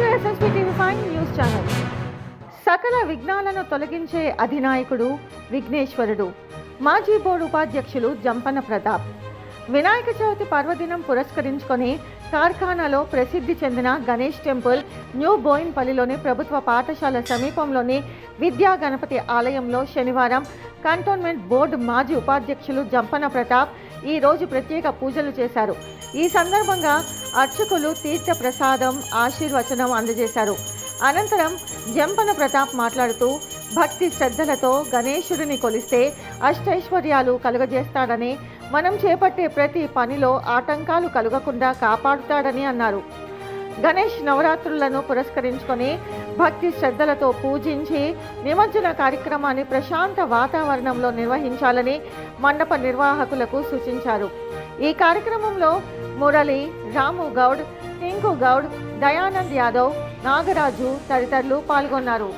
News channel సకల విఘ్నాలను తొలగించే అధినాయకుడు విఘ్నేశ్వరుడు. మాజీ బోర్డు ఉపాధ్యక్షులు జంపన ప్రతాప్. వినాయక చవితి పర్వదినం పురస్కరించుకొని కార్ఖానాలో ప్రసిద్ధి చెందిన గణేష్ టెంపుల్ న్యూ బోయిన్పల్లిలోని ప్రభుత్వ పాఠశాల సమీపంలోని విద్యా గణపతి ఆలయంలో శనివారం కంటోన్మెంట్ బోర్డు మాజీ ఉపాధ్యక్షులు జంపన ప్రతాప్ ఈరోజు ప్రత్యేక పూజలు చేశారు. ఈ సందర్భంగా అర్చకులు తీర్థ ప్రసాదం ఆశీర్వచనం అందజేశారు. అనంతరం జంపన ప్రతాప్ మాట్లాడుతూ భక్తి శ్రద్ధలతో గణేశుడిని కొలిస్తే అష్టైశ్వర్యాలు కలుగజేస్తాడని మనం చేపట్టే ప్రతి పనిలో ఆటంకాలు కలగకుండా కాపాడుతాడని అన్నారు. గణేష్ నవరాత్రులను పురస్కరించుకొని భక్తి శ్రద్ధలతో పూజించి నిమజ్జన కార్యక్రమాన్ని ప్రశాంత వాతావరణంలో నిర్వహించాలని మండప నిర్వాహకులకు సూచించారు. ఈ కార్యక్రమంలో మురళి రాము గౌడ్ టింకు గౌడ్ దయానంద్ యాదవ్ నాగరాజు తదితరులు పాల్గొన్నారు.